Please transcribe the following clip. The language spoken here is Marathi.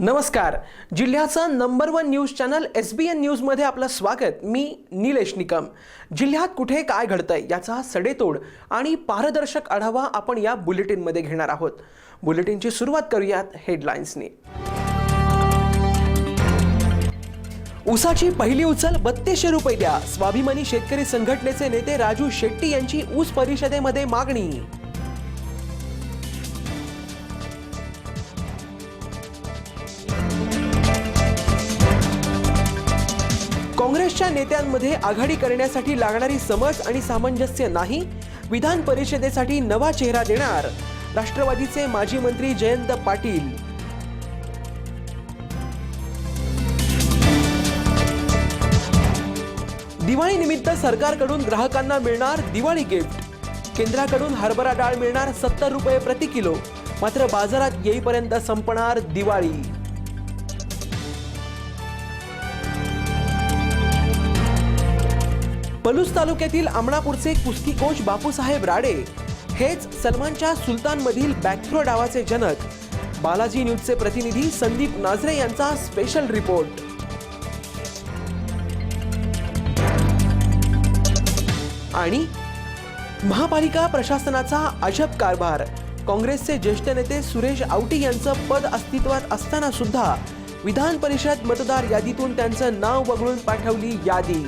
नमस्कार. जिल्ह्याचं number one news channel S B N न्यूजमध्ये आपलं स्वागत. मी निलेश निकम. जिल्ह्यात कुठे काय घडतंय याचा सडेतोड आणि पारदर्शक आढावा आपण या बुलेटिनमध्ये घेणार आहोत. बुलेटिनची सुरुवात करूयात हेडलाईन्सनी ऊसाची पहिली उचल बत्तीसशे रुपये द्या. स्वाभिमानी शेतकरी संघटनेचे नेते राजू शेट्टी यांची ऊस परिषदेमध्ये मागणी. काँग्रेसच्या नेत्यांमध्ये आघाडी करण्यासाठी लागणारी समज आणि सामंजस्य नाही विधान परिषदेसाठी नवा चेहरा देणार राष्ट्रवादीचे माजी मंत्री जयंत पाटील. दिवाळीनिमित्त सरकारकडून ग्राहकांना मिळणार दिवाळी गिफ्ट. केंद्राकडून हरभरा डाळ मिळणार सत्तर रुपये प्रति किलो. मात्र बाजारात येईपर्यंत संपणार दिवाळी. पलूस तालुक्यातील आमणापूरचे कुस्ती कोच बापूसाहेब राडे हेच सलमानच्या सुलतानमधील बॅकथ्रो डावाचे जनक. बालाजी न्यूजचे प्रतिनिधी संदीप नाझरे यांचा स्पेशल रिपोर्ट आणि महापालिका प्रशासनाचा अजब कारभार. काँग्रेसचे ज्येष्ठ नेते सुरेश आवटी यांचं पद अस्तित्वात असताना सुद्धा विधान परिषद मतदार यादीतून त्यांचं नाव वगळून पाठवली यादी.